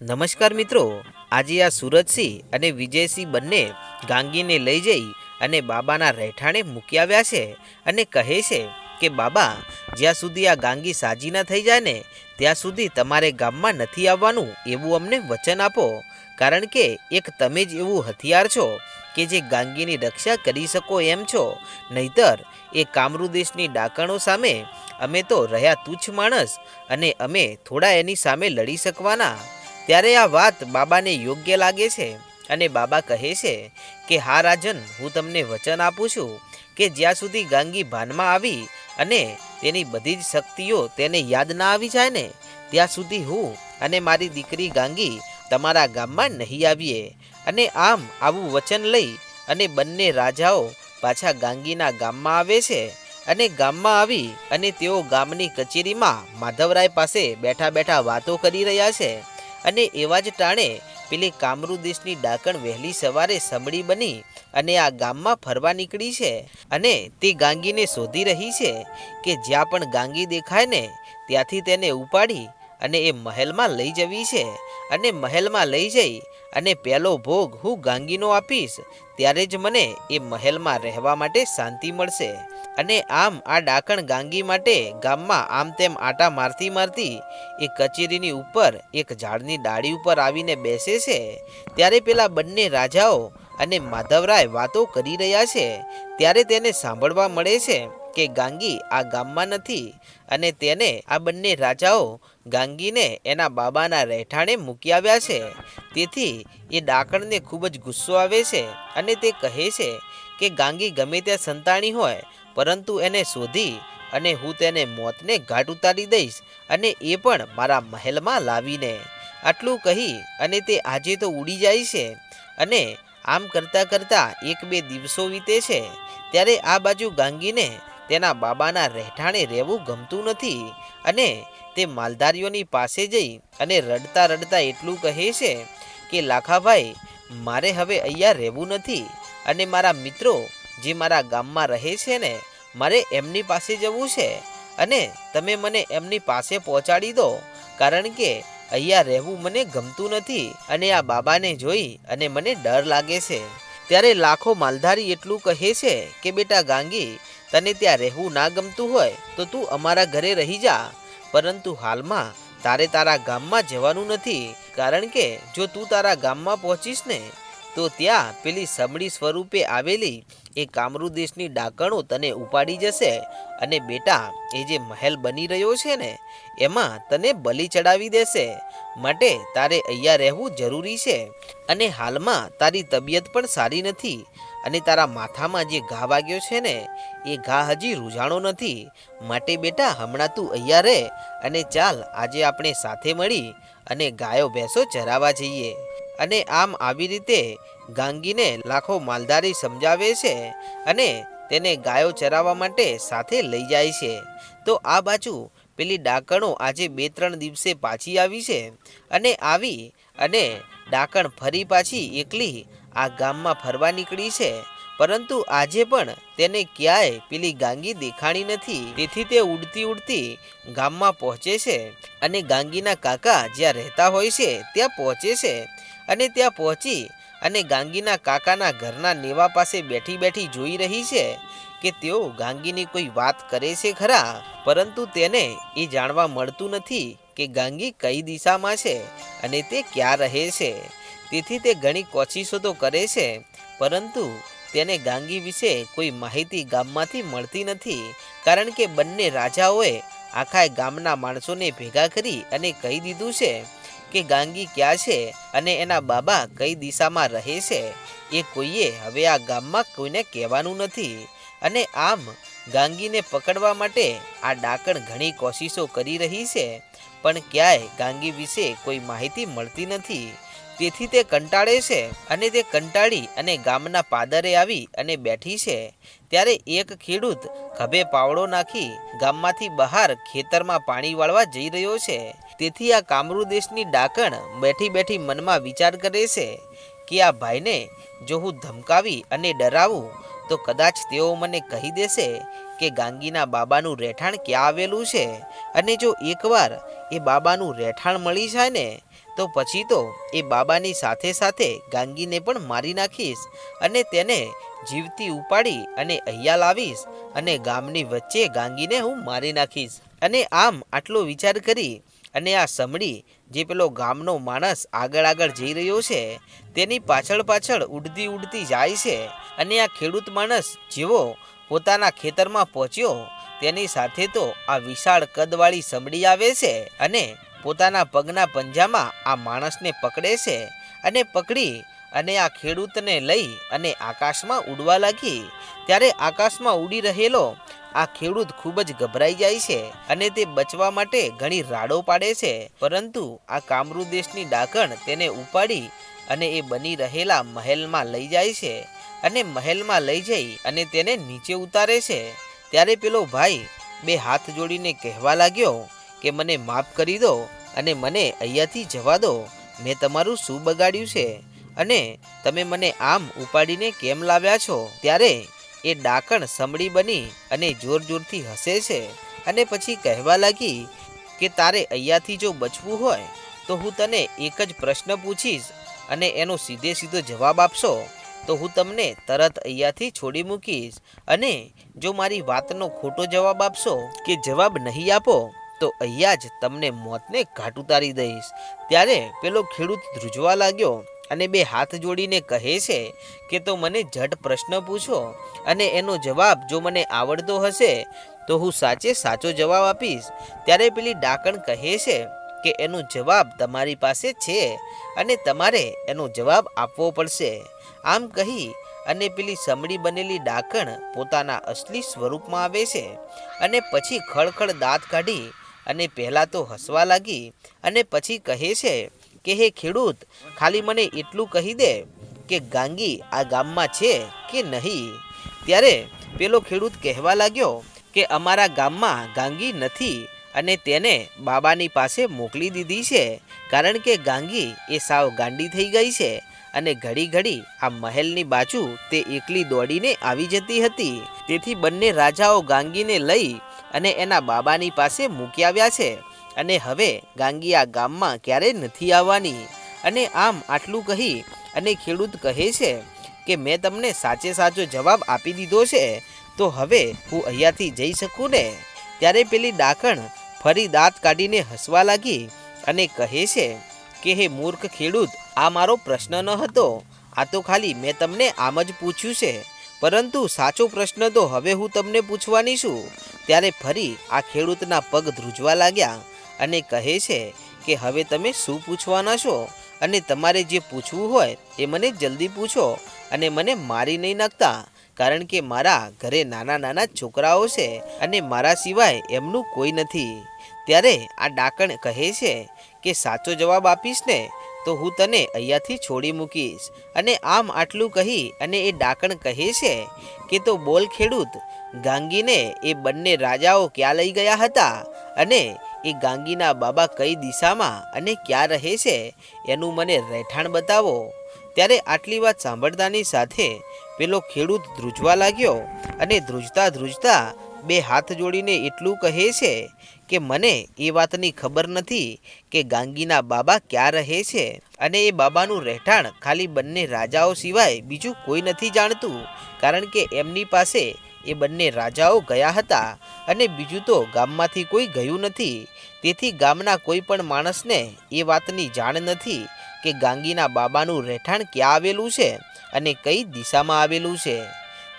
નમસ્કાર મિત્રો, આજે આ સુરજસિંહ અને વિજયસિંહ બંને ગાંગીને લઈ જઈ અને બાબાના રહેઠાણે મૂકી આવ્યા છે અને કહે છે કે, બાબા, જ્યાં સુધી આ ગાંગી સાજી ન થઈ જાય ને, ત્યાં સુધી તમારે ગામમાં નથી આવવાનું એવું અમને વચન આપો. કારણ કે એક તમે જ એવું હથિયાર છો કે જે ગાંગીની રક્ષા કરી શકો એમ છો. નહીતર, એ કામરૂદેશની ડાકણો સામે અમે તો રહ્યા તુચ્છ માણસ અને અમે થોડા એની સામે લડી શકવાના. ત્યારે આ વાત બાબાને યોગ્ય લાગે છે અને બાબા કહે છે કે, હા રાજન, હું તમને વચન આપું છું કે જ્યાં સુધી ગાંગી ભાનમાં આવી અને તેની બધી જ શક્તિઓ તેને યાદ ના આવી જાય ને, ત્યાં સુધી હું અને મારી દીકરી ગાંગી તમારા ગામમાં નહીં આવીએ અને આમ આવું વચન લઈ અને બંને રાજાઓ પાછા ગાંગીના ગામમાં આવે છે અને ગામમાં આવી અને તેઓ ગામની કચેરીમાં માધવરાય પાસે બેઠા બેઠા વાતો કરી રહ્યા છે. અને એવા જ ટાણે પેલી કામરૂ દેશની ડાકણ વહેલી સવારે સમડી બની અને આ ગામમાં ફરવા નીકળી છે. અને તે ગાંગીને શોધી રહી છે કે જ્યાં પણ ગાંગી દેખાય ને, ત્યાંથી તેને ઉપાડી અને એ મહેલમાં લઈ જવી છે. અને મહેલમાં લઈ જઈ અને પહેલો ભોગ હું ગાંગીનો આપીશ, ત્યારે જ મને એ મહેલમાં રહેવા માટે શાંતિ મળશે. અને આમ આ ડાકણ ગાંગી માટે ગામમાં આમ તેમ આટા મારતી મારતી એ કચેરીની ઉપર એક ઝાડની ડાળી ઉપર આવીને બેસે છે. ત્યારે પેલા બંને રાજાઓ અને માધવરાય વાતો કરી રહ્યા છે. ત્યારે તેને સાંભળવા મળે છે કે ગાંગી આ ગામમાં નથી અને તેને આ બંને રાજાઓ ગાંગીને એના બાબાના રહેઠાણે મૂકી આવ્યા છે. તેથી એ ડાકણને ખૂબ જ ગુસ્સો આવે છે અને તે કહે છે કે ગાંગી ગમે ત્યાં સંતાણી હોય પરંતુ એને શોધી અને હું તેને મોતને ઘાટ ઉતારી દઈશ અને એ પણ મારા મહેલમાં લાવીને. આટલું કહી અને તે આજે તો ઉડી જાય છે અને આમ કરતાં કરતાં એક બે દિવસો વીતે છે ત્યારે આ બાજુ ગાંગીને તેના બાબાના રહેઠાણે રહેવું ગમતું નથી અને તે માલધારીઓની પાસે જઈ અને રડતા રડતા એટલું કહે છે કે, લાખાભાઈ, મારે હવે અહીંયા રહેવું નથી અને મારા મિત્રો જે મારા ગામમાં રહે છે ને, મારે એમની પાસે જવું છે. અને તમે મને એમની પાસે પહોંચાડી દો, કારણ કે અહીંયા રહેવું મને ગમતું નથી અને આ બાબાને જોઈ અને મને ડર લાગે છે. ત્યારે લાખો માલધારી એટલું કહે છે કે, બેટા ગાંગી, તને ત્યાં રહેવું ના ગમતું હોય તો તું અમારા ઘરે રહી જા. પરંતુ હાલમાં તારે તારા ગામમાં જવાનું નથી, કારણ કે જો તું તારા ગામમાં પહોંચીશ ને તો ત્યાં પેલી સમડી સ્વરૂપે આવેલી એ કામરૂ દેશની ડાકણો તને ઉપાડી જશે અને બેટા, એ જે મહેલ બની રહ્યો છે ને, એમાં તને બલિ ચડાવી દેશે. માટે તારે અહીંયા રહેવું જરૂરી છે અને હાલમાં તારી તબિયત પણ સારી નથી અને તારા માથામાં જે ઘા વાગ્યો છે ને, એ ઘા હજી રૂઝાણો નથી. માટે બેટા, હમણાં તું અહીંયા રહે અને ચાલ, આજે આપણે સાથે મળી અને ગાયો, ભેંસો ચરાવવા જઈએ. અને આમ આવી રીતે ગાંગીને લાખો માલધારી સમજાવે છે અને તેને ગાયો ચરાવવા માટે સાથે લઈ જાય છે. તો આ બાજુ પેલી ડાકણો આજે બે ત્રણ દિવસે પાછી આવી છે અને આવી અને ડાકણ ફરી પાછી એકલી આ ગામમાં ફરવા નીકળી છે. પરંતુ આજે પણ તેને ક્યાંય પેલી ગાંગી દેખાણી નથી. તેથી તે ઉડતી ઉડતી ગામમાં પહોંચે છે અને ગાંગીના કાકા જ્યાં રહેતા હોય છે ત્યાં પહોંચે છે. અને ત્યાં પહોંચી અને ગાંગીના કાકાના ઘરના નેવા પાસે બેઠી બેઠી જોઈ રહી છે કે તેઓ ગાંગીની કોઈ વાત કરે છે ખરા, પરંતુ તેને એ જાણવા મળતું નથી કે ગાંગી કઈ દિશામાં છે અને તે ક્યાં રહે છે. તેથી તે ઘણી કોશિશો તો કરે છે, પરંતુ તેને ગાંગી વિશે કોઈ માહિતી ગામમાંથી મળતી નથી, કારણ કે બંને રાજાઓએ આખા ગામના માણસોને ભેગા કરી અને કહી દીધું છે કે ગાંગી ક્યાં છે અને એના બાબા કઈ દિશામાં રહે છે, એ કોઈએ હવે આ ગામમાં કોઈને કહેવાનું નથી. અને આમ ગાંગીને પકડવા માટે આ ડાકણ ઘણી કોશિશો કરી રહી છે. પણ ક્યાંય ગાંગી વિશે કોઈ માહિતી મળતી નથી. તેથી તે કંટાળે છે અને તે કંટાળી અને ગામના પાદરે આવી અને બેઠી છે. ત્યારે એક ખેડૂત ખભે પાવડો નાખી ગામમાંથી બહાર ખેતરમાં પાણી વાળવા જઈ રહ્યો છે. તેથી આ કામરૂ દેશની ડાકણ બેઠી બેઠી મનમાં વિચાર કરે છે કે આ ભાઈને જો હું ધમકાવી અને ડરાવું, તો કદાચ તેઓ મને કહી દેશે કે ગાંગીના બાબાનું રહેઠાણ ક્યાં આવેલું છે. અને જો એકવાર એ બાબાનું રહેઠાણ મળી જાય ને, તો પછી તો એ બાબાની સાથે સાથે ગાંગીને પણ મારી નાખીશ અને તેને જીવતી ઉપાડી અને અહીંયા લાવીશ અને ગામની વચ્ચે ગાંગીને હું મારી નાખીશ. અને આમ આટલો વિચાર કરી અને આ સમડી જે પેલો ગામનો માણસ આગળ આગળ જઈ રહ્યો છે, તેની પાછળ પાછળ ઉડતી ઉડતી જાય છે અને આ ખેડૂત માણસ જેવો પોતાના ખેતરમાં પહોંચ્યો તેની સાથે તો આ વિશાળ કદવાળી સમડી આવે છે અને પોતાના પગના પંજામાં આ માણસને પકડે છે અને પકડી અને આ ખેડૂતને લઈ અને આકાશમાં ઉડવા લાગી. ત્યારે આકાશમાં ઉડી રહેલો આ ખેડૂત ખૂબ જ ગભરાઈ જાય છે અને તે બચવા માટે ઘણી રાડો પાડે છે. પરંતુ આ કામરૂ દેશની ડાકણ તેને ઉપાડી અને એ બની રહેલા મહેલમાં લઈ જાય છે અને મહેલમાં લઈ જઈ અને તેને નીચે ઉતારે છે. ત્યારે પેલો ભાઈ બે હાથ જોડીને કહેવા લાગ્યો કે મને માફ કરી દો અને મને અહીંયાથી જવા દો. મેં તમારું શું બગાડ્યું છે? અને તમે મને આમ ઉપાડીને કેમ લાવ્યા છો? ત્યારે એ ડાકણ સમડી બની અને જોર જોરથી હસે છે અને પછી કહેવા લાગી કે તારે અહીંયાથી જો બચવું હોય તો હું તને એક જ પ્રશ્ન પૂછીશ અને એનો સીધે સીધો જવાબ આપશો. તો હું તમને તરત અહીંયાથી છોડી મૂકીશ અને જો મારી વાતનો ખોટો જવાબ આપશો કે જવાબ નહીં આપો, તો અહીંયા જ તમને મોતને ઘાટ ઉતારી દઈશ. ત્યારે પેલો ખેડૂત ધ્રુજવા લાગ્યો અને બે હાથ જોડીને કહે છે કે તો મને જટ પ્રશ્ન પૂછો અને એનો જવાબ જો મને આવડતો હશે, તો હું સાચે સાચો જવાબ આપીશ. ત્યારે પેલી ડાકણ કહે છે કે એનો જવાબ તમારી પાસે છે અને તમારે એનો જવાબ આપવો પડશે. આમ કહી અને પેલી સમડી બનેલી ડાકણ પોતાના અસલી સ્વરૂપમાં આવે છે અને પછી ખળખળ દાંત કાઢી અને પહેલાં તો હસવા લાગી અને પછી કહે છે કે, હે ખેડૂત, ખાલી મને એટલું કહી દે કે ગાંગી આ ગામમાં છે કે નહીં? ત્યારે પેલો ખેડૂત કહેવા લાગ્યો કે, અમારા ગામમાં ગાંગી નથી અને તેને બાબાની પાસે મોકલી દીધી છે, કારણ કે ગાંગી એ સાવ ગાંડી થઈ ગઈ છે અને ઘડી ઘડી આ મહેલની બાજુ તે એકલી દોડીને આવી જતી હતી. તેથી બંને રાજાઓ ગાંગીને લઈ અને એના બાબાની પાસે મૂકી આવ્યા છે અને હવે ગાંગી આ ગામમાં ક્યારેય નથી આવવાની. અને આમ આટલું કહી અને ખેડૂત કહે છે કે, મેં તમને સાચે સાચો જવાબ આપી દીધો છે, તો હવે હું અહીંયાથી જઈ શકું ને? ત્યારે પેલી ડાકણ ફરી દાંત કાઢીને હસવા લાગી અને કહે છે કે, હે મૂર્ખ ખેડૂત, આ મારો પ્રશ્ન ન હતો. આ તો ખાલી મેં તમને આમ જ પૂછ્યું છે. પરંતુ સાચો પ્રશ્ન તો હવે હું તમને પૂછવાની છું. ત્યારે ફરી આ ખેડૂતના પગ ધ્રુજવા લાગ્યા અને કહે છે કે, હવે તમે શું પૂછવાના છો? અને તમારે જે પૂછવું હોય એ મને જલ્દી પૂછો અને મને મારી નહીં નાખતા. કારણ કે મારા ઘરે નાના નાના છોકરાઓ છે અને મારા સિવાય એમનું કોઈ નથી. ત્યારે આ ડાકણ કહે છે કે, સાચો જવાબ આપીશ ને, તો હું તને અહીંયાથી છોડી મૂકીશ. અને આમ આટલું કહી અને એ ડાકણ કહે છે કે, તો બોલ ખેડૂત, ગાંગીને એ બંને રાજાઓ ક્યાં લઈ ગયા હતા? અને એ ગાંગીના બાબા કઈ દિશામાં અને ક્યાં રહે છે? એનું મને રહેઠાણ બતાવો. ત્યારે આટલી વાત સાંભળતાની સાથે પેલો ખેડૂત ધ્રુજવા લાગ્યો અને ધ્રુજતા ધ્રુજતા બે હાથ જોડીને એટલું કહે છે કે, મને એ વાતની ખબર નથી કે ગાંગીના બાબા ક્યાં રહે છે અને એ બાબાનું રહેઠાણ ખાલી બંને રાજાઓ સિવાય બીજું કોઈ નથી જાણતું, કારણ કે એમની પાસે એ બંને રાજાઓ ગયા હતા અને બીજું તો ગામમાંથી કોઈ ગયું નથી. તેથી ગામના કોઈ પણ માણસને એ વાતની જાણ નથી કે ગાંગીના બાબાનું રહેઠાણ ક્યાં આવેલું છે અને કઈ દિશામાં આવેલું છે?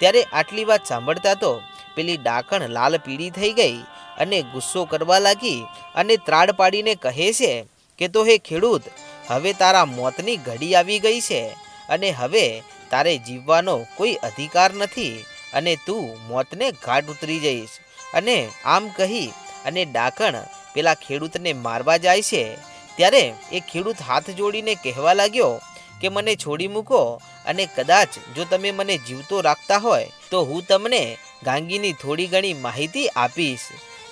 ત્યારે આટલી વાત સાંભળતા તો પેલી ડાકણ લાલ પીળી થઈ ગઈ અને ગુસ્સો કરવા લાગી અને ત્રાડ પાડીને કહે છે કે તો હે ખેડૂત, હવે તારા મોતની ઘડી આવી ગઈ છે અને હવે તારે જીવવાનો કોઈ અધિકાર નથી અને તું મોતને ઘાટ ઉતરી જઈશ. અને આમ કહી અને ડાકણ પેલા ખેડૂતને મારવા જાય છે. ત્યારે એ ખેડૂત હાથ જોડીને કહેવા લાગ્યો કે મને છોડી મૂકો અને કદાચ જો તમે મને જીવતો રાખતા હોય તો હું તમને ગાંગીની થોડી ઘણી માહિતી આપીશ.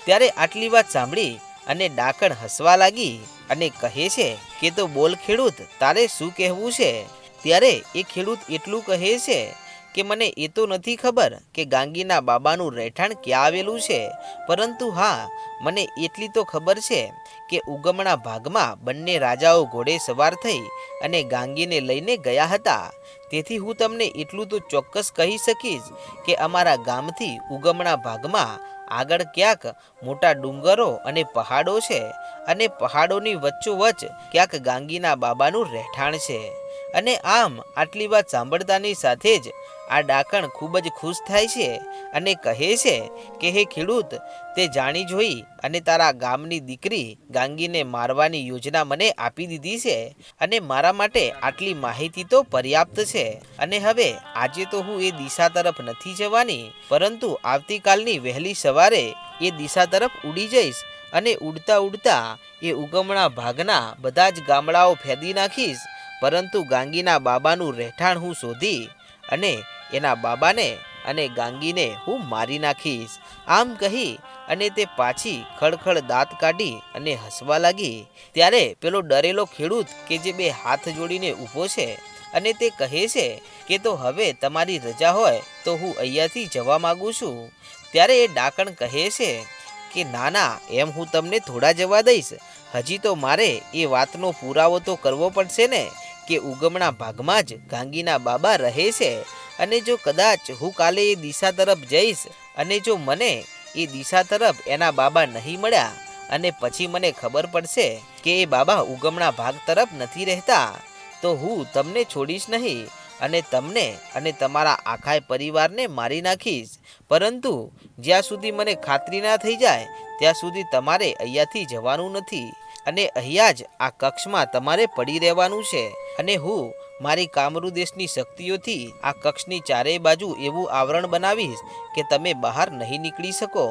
ત્યારે આટલી વાત સાંભળી અને ડાકણ હસવા લાગી અને કહે છે કે તો બોલ ખેડૂત, તારે શું કહેવું છે? ત્યારે એ ખેડૂત એટલું કહે છે કે મને એ તો નથી ખબર કે ગાંગીના બાબાનું રહેઠાણ ક્યાં આવેલું છે. પરંતુ હા, મને એટલી તો ખબર છે કે ઉગમણા ભાગમાં બંને રાજાઓ ઘોડે સવાર થઈ અને ગાંગીને લઈને ગયા હતા. તેથી હું તમને એટલું તો ચોક્કસ કહી શકીશ કે અમારા ગામથી ઉગમણા ભાગમાં આગળ ક્યાંક મોટા ડુંગરો અને પહાડો છે અને પહાડોની વચ્ચોવચ્ચ ક્યાંક ગાંગીના બાબાનું રહેઠાણ છે. અને આમ આટલી વાત સાંભળતાની સાથે જ આ ડાકણ ખૂબ જ ખુશ થાય છે અને કહે છે કે, હે ખેડૂત, તે જાણી જોઈ અને તારા ગામની દીકરી ગાંગીને મારવાની યોજના મને આપી દીધી છે અને મારા માટે આટલી માહિતી તો પર્યાપ્ત છે. અને હવે આજે તો હું એ દિશા તરફ નથી જવાની, પરંતુ આવતીકાલની વહેલી સવારે એ દિશા તરફ ઉડી જઈશ અને ઉડતા ઉડતા એ ઉગમણા ભાગના બધા જ ગામડાઓ ફેદી નાખીશ. પરંતુ ગાંગીના બાબાનું રહેઠાણ હું શોધી અને એના બાબાને અને ગાંગીને હું મારી નાખીશ. આમ કહી અને તે પાછી ખડખડ દાંત કાઢી અને હસવા લાગી. ત્યારે પેલો ડરેલો ખેડૂત કે જે બે હાથ જોડીને ઊભો છે અને તે કહે છે કે તો હવે તમારી રજા હોય તો હું અહીંયાથી જવા માંગુ છું. ત્યારે એ ડાકણ કહે છે કે ના ના એમ હું તમને થોડા જવા દઈશ. હજી તો મારે એ વાતનો પુરાવો તો કરવો પડશે ને કે ઉગમણા ભાગમાં જ ગાંગીના બાબા રહે છે. અને જો કદાચ હું કાલે એ દિશા તરફ જઈશ અને જો મને એ દિશા તરફ એના બાબા નહીં મળ્યા અને પછી મને ખબર પડશે કે એ બાબા ઉગમણા ભાગ તરફ નથી રહેતા, તો હું તમને છોડીશ નહીં અને તમને અને તમારા આખાય પરિવારને મારી નાખીશ. પરંતુ જ્યાં સુધી મને ખાતરી ના થઈ જાય, ત્યાં સુધી તમારે અહીંયાથી જવાનું નથી અને અહીંયા જ આ કક્ષમાં તમારે પડી રહેવાનું છે. અને હું મારી કામરૂ દેશની શક્તિઓથી આ કક્ષની ચારેય બાજુ એવું આવરણ બનાવીશ કે તમે બહાર નહીં નીકળી શકો.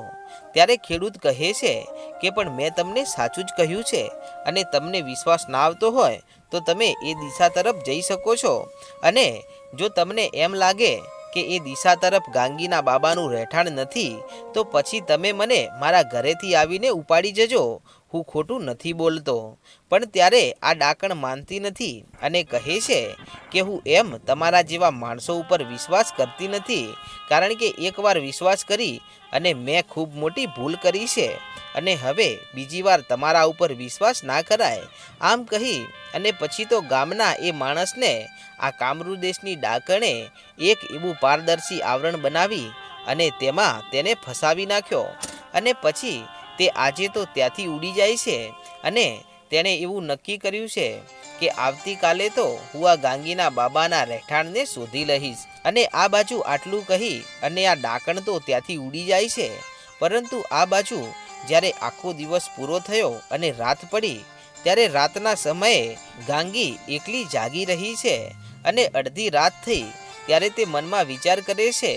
ત્યારે ખેડૂત કહે છે કે, પણ મેં તમને સાચું જ કહ્યું છે અને તમને વિશ્વાસ ના આવતો હોય તો તમે એ દિશા તરફ જઈ શકો છો. અને જો તમને એમ લાગે કે એ દિશા તરફ ગાંગીના બાબાનું રહેઠાણ નથી, તો પછી તમે મને મારા ઘરેથી આવીને ઉપાડી જજો. હું ખોટું નથી બોલતો. પણ ત્યારે આ ડાકણ માનતી નથી અને કહે છે કે હું એમ તમારા જેવા માણસો ઉપર વિશ્વાસ કરતી નથી. કારણ કે એકવાર વિશ્વાસ કરી અને મેં ખૂબ મોટી ભૂલ કરી છે અને હવે બીજી વાર તમારા ઉપર વિશ્વાસ ના કરાય. આમ કહી અને પછી તો ગામના એ માણસને આ કામરૂ દેશની ડાકણે એક એવું પારદર્શી આવરણ બનાવી અને તેમાં તેને ફસાવી નાખ્યો. અને પછી તે આજે તો ત્યાંથી ઉડી જાય છે અને તેણે એવું નક્કી કર્યું છે કે આવતીકાલે તો હું આ ગાંગીના બાબાના રહેઠાણને શોધી લઈશ અને આ બાજુ આટલું કહી અને આ ડાકણ તો ત્યાંથી ઉડી જાય છે. પરંતુ આ બાજુ જ્યારે આખો દિવસ પૂરો થયો અને રાત પડી, ત્યારે રાતના સમયે ગાંગી એકલી જાગી રહી છે અને અડધી રાત થઈ, ત્યારે તે મનમાં વિચાર કરે છે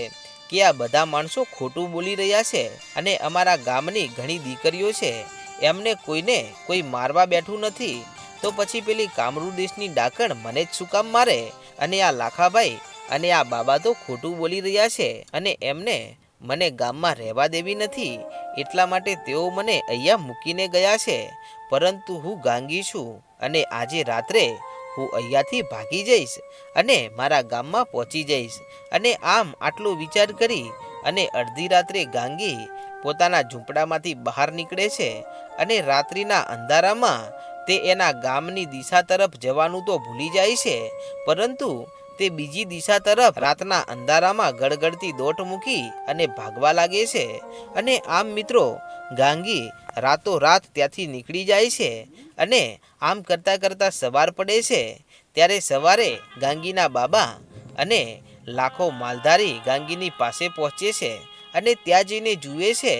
કે આ બધા માણસો ખોટું બોલી રહ્યા છે અને અમારા ગામની ઘણી દીકરીઓ છે. એમને કોઈને કોઈ મારવા બેઠું નથી. તો પછી પેલી કામરૂ દેશની ડાકણ મને જ શું કામ મારે? અને આ લાખાભાઈ અને આ બાબા તો ખોટું બોલી રહ્યા છે અને એમને મને ગામમાં રહેવા દેવી નથી. એટલા માટે તેઓ મને અહીંયા મૂકીને ગયા છે. પરંતુ હું ગાંગી છું અને આજે રાત્રે હું અહીંયાથી ભાગી જઈશ અને મારા ગામમાં પહોંચી જઈશ. અને આમ આટલો વિચાર કરી અને અડધી રાત્રે ગાંગી પોતાના ઝૂંપડામાંથી બહાર નીકળે છે અને રાત્રિના અંધારામાં તે એના ગામની દિશા તરફ જવાનું તો ભૂલી જાય છે, પરંતુ તે બીજી દિશા તરફ રાતના અંધારામાં ગડગડતી દોટ મૂકી અને ભાગવા લાગે છે. અને આમ મિત્રો ગાંગી રાતો રાત ત્યાંથી નીકળી જાય છે અને આમ કરતાં કરતાં સવાર પડે છે. ત્યારે સવારે ગાંગીના બાબા અને લાખો માલધારી ગાંગીની પાસે પહોંચે છે અને ત્યાં જઈને જુએ છે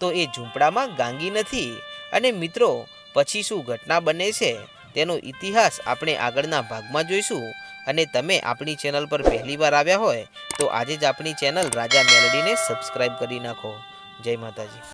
તો એ ઝૂંપડામાં ગાંગી નથી અને મિત્રો, પછી શું ઘટના બને છે તેનો ઇતિહાસ આપણે આગળના ભાગમાં જોઈશું. અને તમે આપણી ચેનલ પર પહેલીવાર આવ્યા હોય તો આજે જ આપણી ચેનલ રાજા મેલડીને સબસ્ક્રાઈબ કરી નાખો. જય માતાજી.